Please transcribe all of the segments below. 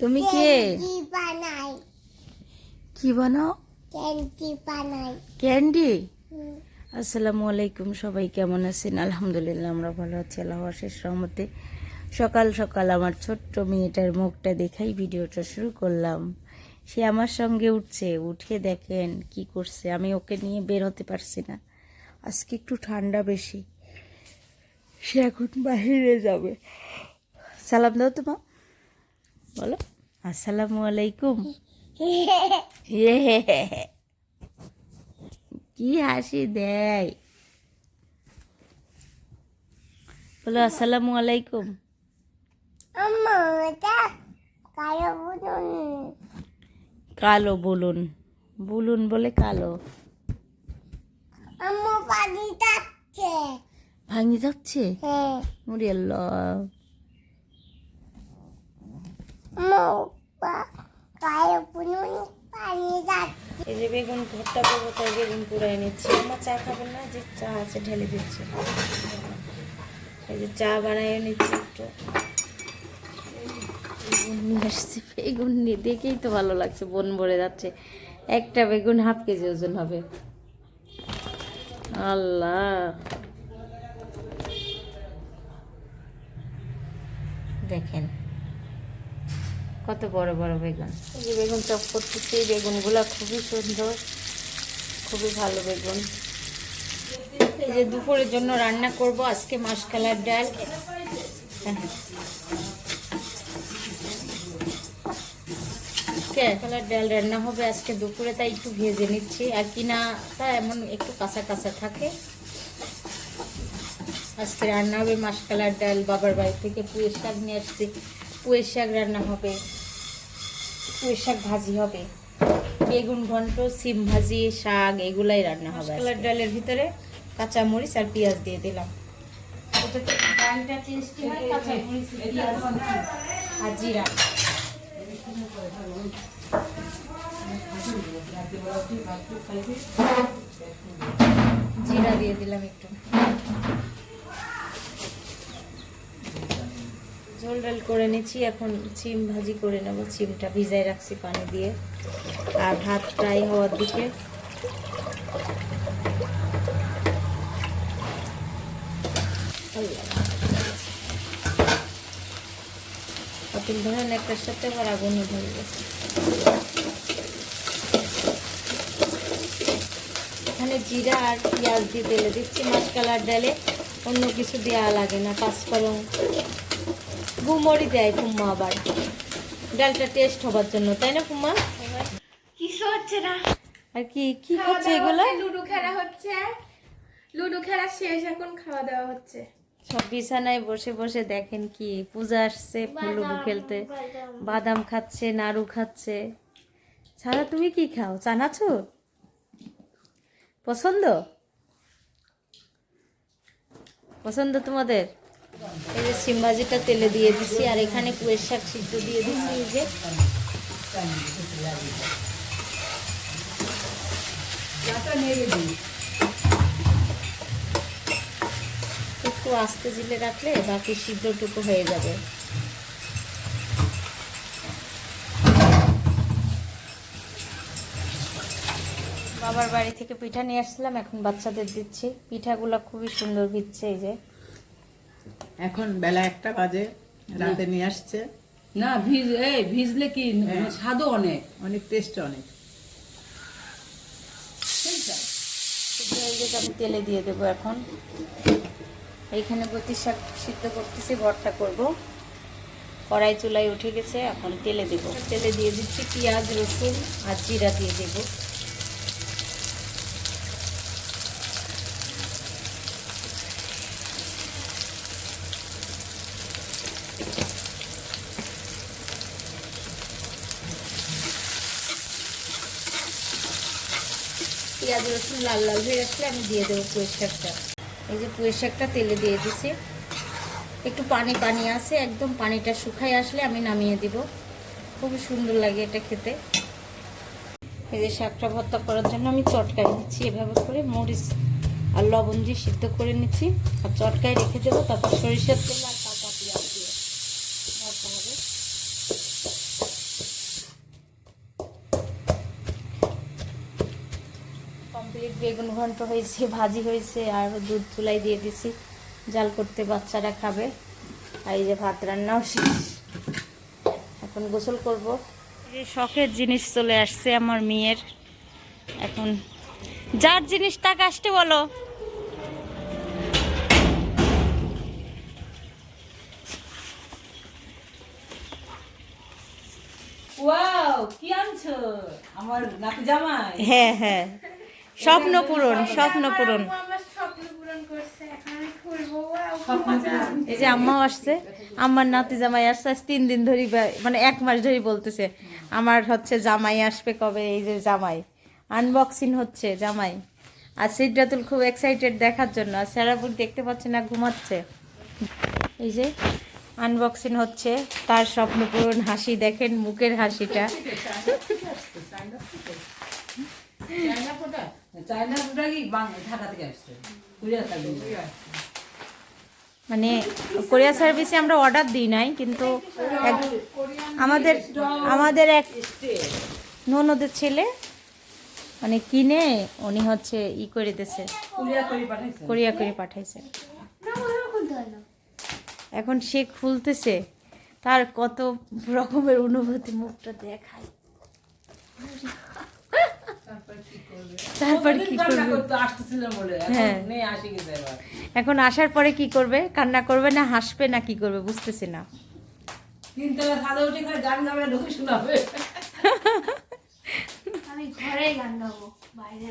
তুমি কে? বানাই। কি বানাও? ক্যান্ডি বানাই। ক্যান্ডি আসসালামু আলাইকুম সবাই কেমন আছেন? আলহামদুলিল্লাহ আমরা ভালো আছি আল্লাহ শেষ রহমতে। সকাল সকাল আমার ছোট্ট মেয়েটার মুখটা দেখাই ভিডিওটা শুরু করলাম। সে আমার সঙ্গে উঠছে উঠে দেখেন কি করছে। আমি ওকে নিয়ে বের হতে পারছি না। আজকে একটু ঠান্ডা বেশি। সে এখন বাহিরে যাবে। সালাম দাও তো মা। বলো। আসসালামু আলাইকুম। কি হাসি দেয়। বলো আসসালামু আলাইকুম। কালো বলুন। বলুন বলে কালো। ভাঙি যাচ্ছে। হ্যাঁ মুড়ি আল্লাহ আম্মু পা- কালো বুঝুন পানি যাচ্ছে এই যে বেগুন ভর্তা করব তাই বেগুন পুরাই নিচ্ছি। আমার চা খাবেন না যে চা আছে ঢেলে দিচ্ছে। এই যে চা বানাইও নিচ্ছি একটু। আসছি বেগুন নিয়ে দেখেই তো ভালো লাগছে বন ভরে যাচ্ছে। একটা বেগুন হাফ কেজি ওজন হবে। আল্লাহ। দেখেন কত বড় বড় বেগুন। এই যে বেগুন চপ করতেছি বেগুনগুলো খুবই সুন্দর, খুবই ভালো বেগুন। এই যে দুপুরের জন্য রান্না করব, আজকে মাসকালার ডাল। কালার ডাল রান্না হবে, আজকে দুপুরে তাই একটু ভেজে নিচ্ছি। আর কিনা তা এমন একটু কাঁচা কাঁচা থাকে। আজকে রান্না হবে মাসকালার ডাল, বাবার বাড়ি থেকে পুয়ের শাক নিয়ে আসছি। পুয়ের শাক রান্না হবে। পুঁই শাক ভাজি হবে। বেগুন ঘন্ট সিম ভাজি শাক এগুলাই রান্না হবে কালার ডালের ভিতরে কাঁচা মরিচ আর পেঁয়াজ দিয়ে দিলাম। হয় আর জিরা জিরা দিয়ে দিলাম একটু। ঝোল ডাল করে নিচ্ছি। এখন সিম ভাজি করে নেব। চিমটা ভিজাই রাখছি পানি দিয়ে। আর ভাত ফ্রাই হওয়ার দিকে। পাতিল ধরেন একটার সাথে, আবার আগুনও ধরে গেছে। এখানে জিরা আর পেঁয়াজ দিয়ে দিচ্ছি। মাসকালার ডালে অন্য কিছু দেওয়া লাগে না। পাঁচফোড়ন গুমরি দেয় কুম্মা আবার। ডালটা টেস্ট হবার জন্য তাই না কুম্মা? কিছু হচ্ছে না? আর কি কি হচ্ছে এগুলো? লুডো খেলা হচ্ছে। লুডো খেলা শেষ এখন খাওয়া দাওয়া হচ্ছে। সব বিছানায় বসে বসে দেখেন কি পূজা আসছে লুডু খেলতে। বাদাম। খাচ্ছে নাড়ু খাচ্ছে। ছাড়া তুমি কি খাও? চানাচুর পছন্দ? পছন্দ তোমাদের? এই যে সিম তেলে দিয়ে দিছি, আর এখানে পুয়ের শাক সিদ্ধ দিয়ে দিছি, এই যে। একটু আস্তে জিলে রাখলে বাকি সিদ্ধটুকু হয়ে যাবে। বাবার বাড়ি থেকে পিঠা নিয়ে আসছিলাম, এখন বাচ্চাদের দিচ্ছি। পিঠাগুলো খুবই সুন্দর ভিজছে এই যে। এখন বেলা একটা বাজে রাতে নিয়ে আসছে। না ভিজ এই ভিজলে কি? হ্যাঁ। স্বাদও অনেক। অনেক টেস্ট অনেক। আমি তেলে দিয়ে দেবো এখন। এইখানে গতি শাক সিদ্ধ করতেছি ভর্তা করব। কড়াই চুলাই উঠে গেছে এখন তেলে দেব। তেলে দিয়ে দিচ্ছি পেঁয়াজ রসুন আর জিরা দিয়ে দেবো। পেঁয়াজ, রসুন, লাল লাল হয়ে আসলে আমি দিয়ে দেবো পুঁই শাকটা। এই যে পুঁই শাকটা তেলে দিয়ে দিছি। একটু পানি পানি আছে, একদম পানিটা শুকাই আসলে আমি নামিয়ে দিব। খুবই সুন্দর লাগে এটা খেতে। এই যে শাকটা ভর্তা করার জন্য আমি চটকাই নিচ্ছি, এভাবে করে মরিচ আর লবণ দিয়ে সিদ্ধ করে নিচ্ছি। আর চটকায় রেখে দেবো, তারপর সরিষার তেল আর কাঁচা পেঁয়াজ দিয়ে ভর্তা হবে বেগুন ঘন্ট হয়েছে ভাজি হয়েছে আর দুধ চুলাই দিয়ে দিছি। জাল করতে বাচ্চারা খাবে। আর এই যে ভাত রান্নাও শেষ। এখন গোসল করব। এই যে শখের জিনিস চলে আসছে আমার মেয়ের। এখন যার জিনিস তাকে আসতে বলো। ওয়াও কি আনছো? আমার নাতি জামাই। হ্যাঁ হ্যাঁ। স্বপ্ন পূরণ স্বপ্ন পূরণ। এই যে আম্মাও আসছে আমার নাতি জামাই আসছে, আজ তিন দিন ধরে মানে এক মাস ধরে বলতেছে, আমার হচ্ছে জামাই আসবে কবে? এই যে জামাই। আনবক্সিং হচ্ছে, জামাই। আর সিদ্ধাতুল খুব এক্সাইটেড দেখার জন্য। আর স্যারাপুর দেখতে পাচ্ছে না, ঘুমাচ্ছে। এই যে আনবক্সিং হচ্ছে, তার স্বপ্ন পূরণ হাসি দেখেন, মুখের হাসিটা। চায়না ফোটা চায়না ফোটা কি ঢাকা থেকে আসছে। কুড়িয়া থাকবে মানে কোরিয়া সার্ভিসে আমরা অর্ডার দিই নাই কিন্তু এক- আমাদের আমাদের এক ননদের ছেলে মানে কিনে উনি হচ্ছে ই করে দিয়েছে। কুড়িয়া করে পাঠাইছে। কোরিয়া করে পাঠাইছে। এখন সে খুলতেছে তার কত রকমের অনুভূতি মুখটা দেখায়। তারপর কি করবে? করতে আসতেছিলাম বলে। এখন হ্যাঁ। নেই আসি গেছে এবার। এখন আসার পরে কি করবে? কান্না করবে না হাসবে না কি করবে? বুঝতেছি না। আমি গান গাবো বাইরে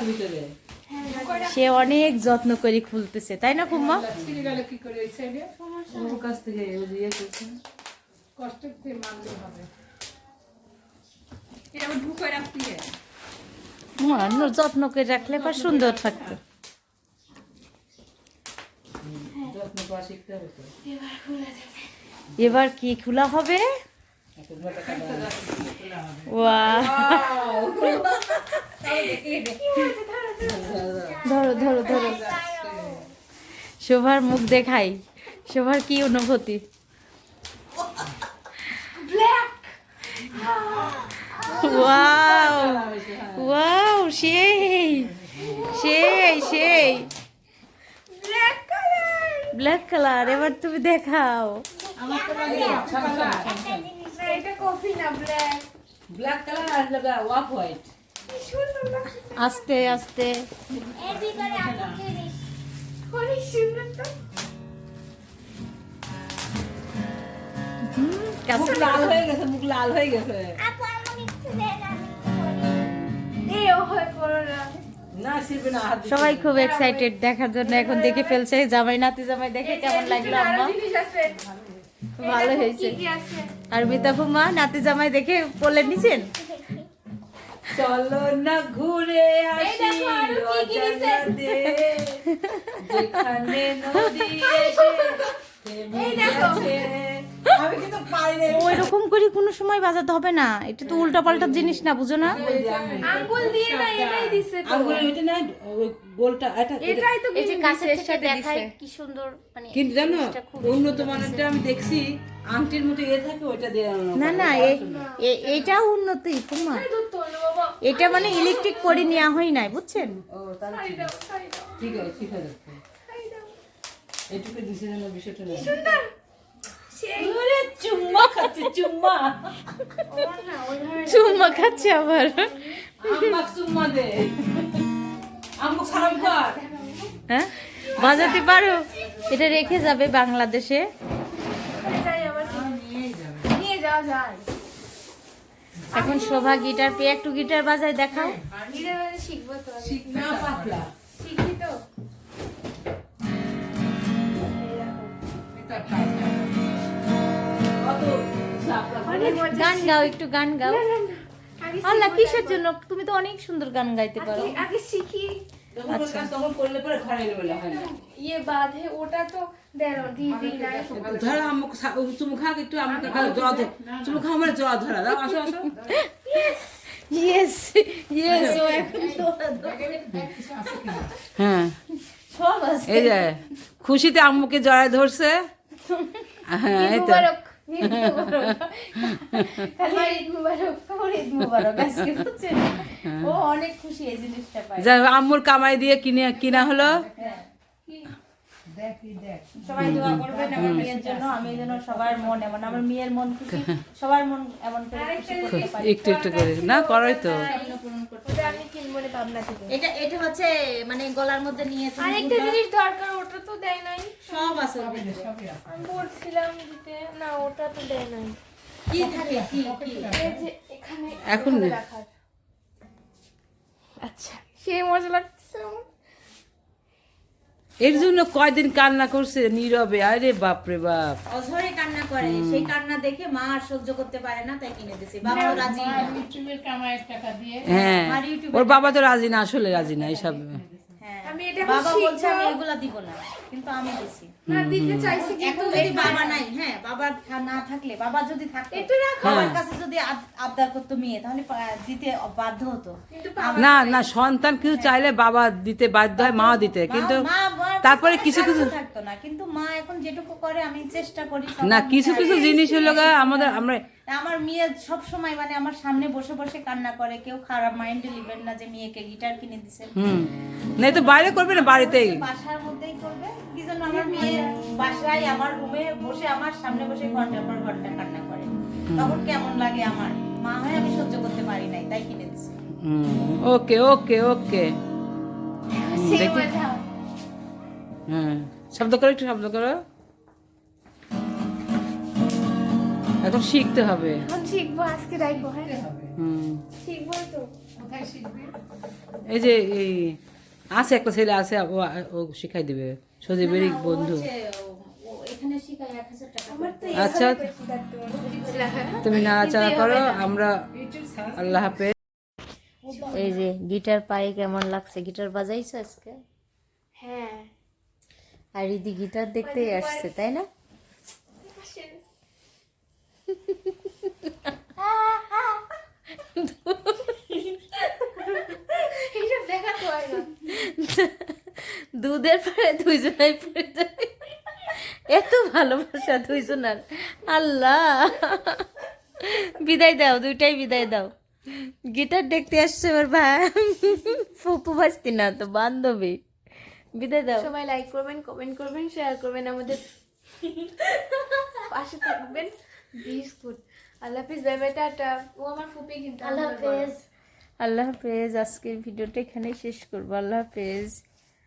ভিতরে সে অনেক যত্ন করে খুলতেছে তাই না কুম্মা ছিঁড়ে এটা আবার রাখতে হ্যাঁ, যত্ন করে রাখলে পর সুন্দর থাকবে। যত্ন করা শিখতে হবে তো। এবার কি খোলা হবে? ধরো ধরো। ধরো শোভার মুখ দেখাই। শোভার কি অনুভূতি? ওয়াও ওয়াও সেই সেই সেই ব্ল্যাক কালার এবার তুমি দেখাও। আস্তে আস্তে। মুখ লাল হয়ে গেছে মুখ লাল হয়ে গেছে। সবাই খুব এক্সাইটেড দেখার জন্য এখন দেখে ফেলছে। জামাই নাতি জামাই দেখে কেমন লাগল আম্মা? ভালো হয়েছে। আর মিতা ফুমা নাতি জামাই দেখে বলে নিছেন? চলো না ঘুরে আসি যেখানে নদী এসে ওই রকম করে কোনো সময় বাজাতে হবে না। এটা তো উল্টা পাল্টা জিনিস না বুঝো না? আঙ্গুল দিয়ে না এটাই দিছে তো। আঙ্গুলের ওইটা না ওই গোলটা এটা এটা- এটাই তো এই যে কাছের থেকে সাথে দেখায় কি সুন্দর মানে কিন্তু জানো উন্নত মানেরটা আমি দেখছি আংটির মতো এ থাকে ওইটা দিয়ে না না এ- এ- এটাও উন্নতি বাবা। এটা মানে ইলেকট্রিক করে নেওয়া হয় নাই বুঝছেন? ও তাহলে ঠিক আছে। ঠিক আছে এইটুকু দিছে যেন বিষয়টা না। চুম্মা খাচ্ছে চুম্মা। চুম্মা আবার। চুম্মা দে। আম্মু সালাম কর। হ্যাঁ? বাজাতে পারো? এটা রেখে যাবে বাংলাদেশে। এখন শোভা গিটার পেয়ে একটু গিটার বাজায় দেখাও। ধীরে ধীরে শিখব তো শিখি তো গান গাও একটু গান গাও। আল্লাহ কিসের জন্য? তুমি তো অনেক সুন্দর গান গাইতে পারো। আগে- শিখি। না। ইয়ে বাঁধে ওটা তো দেন দিদি ধরো আম্মুকে চুমু খাক একটু আম্মুকে খাও জ্বর চুমু খাও আমার জ্বর ধরা দাও আসো আসো। ইয়েস ইয়েস ও এখন হ্যাঁ। সব আছে। এই যে খুশিতে আম্মুকে জড়ায় ধরছে। হ্যাঁ এই তো। মুবারক খালি ঈদ মুবারক আমার ঈদ মুবারক আজকে বুঝছেন ও অনেক খুশি এই জিনিসটা পাই যা আম্মুর কামাই দিয়ে কিনে কিনা হলো। সবাই দোয়া করবেন আমার মেয়ের জন্য আমি যেন সবার মন এমন আমার মেয়ের মন খুশি সবার মন এমন করে একটু একটু করে। না করাই তো। ওটা আমি কিনবো না পাবনা থেকে এটা এটা হচ্ছে মানে গলার মধ্যে নিয়েছে আরেকটা জিনিস দরকার ওটা তো দেয় নাই। সব আছে। আমি বলছিলাম দিতে না ওটা তো দেয় নাই। কি থাকে? কি এখন এখানে আচ্ছা সেই মজা লাগছে আমার। এর জন্য কয়দিন কান্না করছে নীরবে আরে বাপ রে বাপ। অঝরে কান্না করে সেই কান্না দেখে মা আর সহ্য করতে পারে না তাই কিনে দিছে। বাবা রাজি ইউটিউবের না। হ্যাঁ আর হ্যাঁ ওর বাবা তো রাজি না আসলে রাজি না এইসব আমি এটা বাবা বলছে আমি এগুলা দিব না কিন্তু আমি দিছি। না দিতে চাইছি এখন যদি বাবা নাই হ্যাঁ বাবা না থাকলে বাবা যদি থাকতো এটা রাখো। বাবার কাছে যদি আবদার করতো মেয়ে তাহলে দিতে বাধ্য হতো। না না সন্তান কিছু চাইলে বাবা দিতে বাধ্য হয় মা দিতে। কিন্তু তারপরে কিছু কিছু থাকতো না। কিন্তু মা এখন যেটুকু করে আমি চেষ্টা করি না কিছু কিছু জিনিস হলো আমাদের আমরা আমার মেয়ে সব সময় মানে আমার সামনে বসে বসে কান্না করে কেউ খারাপ মাইন্ডে নেবেন না যে মেয়েকে গিটার কিনে দিছে। হুম। না তো বাইরে করবে না বাড়িতেই? বাসার মধ্যেই করবে। কি জন্য আমার মেয়ে বাসায় আমার রুমে বসে আমার সামনে বসে ঘণ্টার পর ঘণ্টা কান্না করে। তখন কেমন লাগে আমার? মা হয় আমি সহ্য করতে পারি নাই তাই কিনে দিছে। ওকে ওকে ওকে। সেই হ্যাঁ শব্দ করো একটু শব্দ করো। এখন শিখতে হবে। এখন শিখব আজকে রাখব হ্যাঁ। হুম। শিখব তো। এই যে এই আছে একটা ছেলে আছে ও ও শিখাই দিবে। সজীবেরই বন্ধু। আচ্ছা। তুমি নাড়াচাড়া করো আমরা আল্লাহ হাফেজ। এই যে গিটার পায়ে কেমন লাগছে? গিটার বাজাইছো আজকে? হ্যাঁ। আর ইদি গিটার দেখতেই আসছে তাই না এইসব দেখা তো হয় না দুধের পরে দুইজনাই পড়ে যায়। এত ভালোবাসা দুইজনার। আল্লাহ। বিদায় দাও দুইটাই বিদায় দাও। গিটার দেখতে আসছে ওর ভাই। ফুপু ভাসতি না তো বান্ধবী। বিদায় দাও। সবাই লাইক করবেন কমেন্ট করবেন শেয়ার করবেন আমাদের পাশে থাকবেন। বিস্কুট। আল্লাহ হাফিজ বাই বাই টাটা। ও আমার ফুপি কিন্তু আল্লাহ হাফেজ। আল্লাহ হাফেজ আজকের ভিডিওটা এখানেই শেষ করব। আল্লাহ হাফেজ।